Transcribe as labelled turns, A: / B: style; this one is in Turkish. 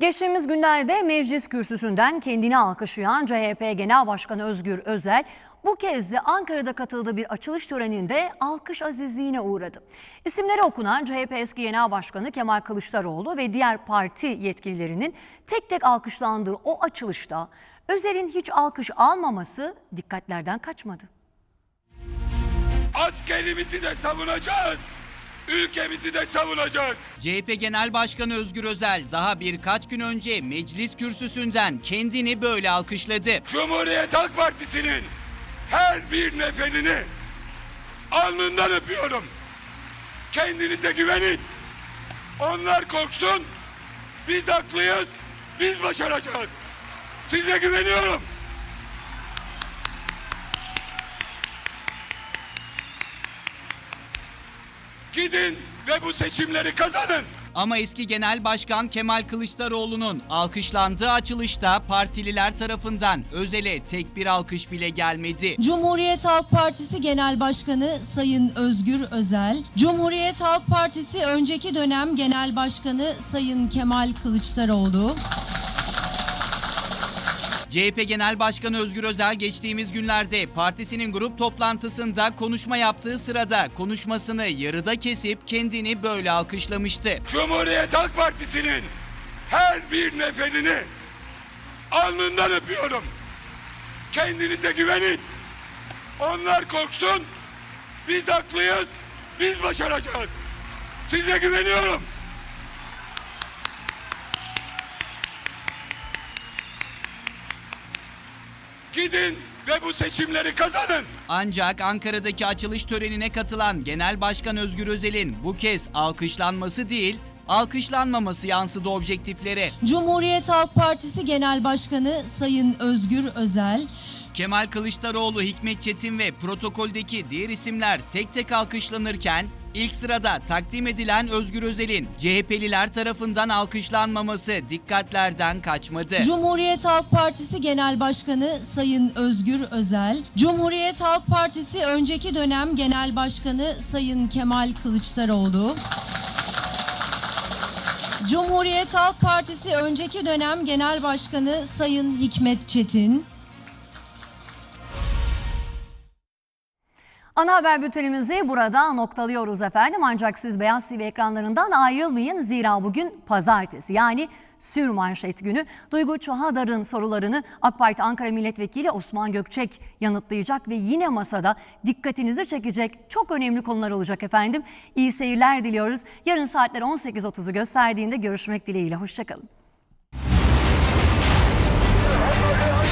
A: Geçtiğimiz günlerde meclis kürsüsünden kendini alkışlayan CHP Genel Başkanı Özgür Özel bu kez de Ankara'da katıldığı bir açılış töreninde alkış azizliğine uğradı. İsimleri okunan CHP eski Genel Başkanı Kemal Kılıçdaroğlu ve diğer parti yetkililerinin tek tek alkışlandığı o açılışta Özel'in hiç alkış almaması dikkatlerden kaçmadı.
B: Askerimizi de savunacağız. Ülkemizi de savunacağız.
C: CHP Genel Başkanı Özgür Özel daha birkaç gün önce meclis kürsüsünden kendini böyle alkışladı.
B: Cumhuriyet Halk Partisi'nin her bir neferini alnından öpüyorum. Kendinize güvenin. Onlar korksun. Biz haklıyız. Biz başaracağız. Size güveniyorum. Gidin ve bu seçimleri kazanın.
C: Ama eski Genel Başkan Kemal Kılıçdaroğlu'nun alkışlandığı açılışta partililer tarafından Özel'e tek bir alkış bile gelmedi.
D: Cumhuriyet Halk Partisi Genel Başkanı Sayın Özgür Özel, Cumhuriyet Halk Partisi önceki dönem Genel Başkanı Sayın Kemal Kılıçdaroğlu,
C: CHP Genel Başkanı Özgür Özel geçtiğimiz günlerde partisinin grup toplantısında konuşma yaptığı sırada konuşmasını yarıda kesip kendini böyle alkışlamıştı.
B: Cumhuriyet Halk Partisi'nin her bir neferini alnından öpüyorum. Kendinize güvenin. Onlar korksun. Biz haklıyız. Biz başaracağız. Size güveniyorum. Gidin ve bu seçimleri kazanın.
C: Ancak Ankara'daki açılış törenine katılan Genel Başkan Özgür Özel'in bu kez alkışlanması değil, alkışlanmaması yansıdı objektiflere.
D: Cumhuriyet Halk Partisi Genel Başkanı Sayın Özgür Özel,
C: Kemal Kılıçdaroğlu, Hikmet Çetin ve protokoldeki diğer isimler tek tek alkışlanırken ilk sırada takdim edilen Özgür Özel'in CHP'liler tarafından alkışlanmaması dikkatlerden kaçmadı.
D: Cumhuriyet Halk Partisi Genel Başkanı Sayın Özgür Özel, Cumhuriyet Halk Partisi önceki dönem Genel Başkanı Sayın Kemal Kılıçdaroğlu, Cumhuriyet Halk Partisi önceki dönem Genel Başkanı Sayın Hikmet Çetin,
A: Ana haber bültenimizi burada noktalıyoruz efendim. Ancak siz Beyaz TV ekranlarından ayrılmayın. Zira bugün pazartesi yani sür manşet günü. Duygu Çohadar'ın sorularını AK Parti Ankara Milletvekili Osman Gökçek yanıtlayacak ve yine masada dikkatinizi çekecek çok önemli konular olacak efendim. İyi seyirler diliyoruz. Yarın saatler 18.30'u gösterdiğinde görüşmek dileğiyle. Hoşçakalın.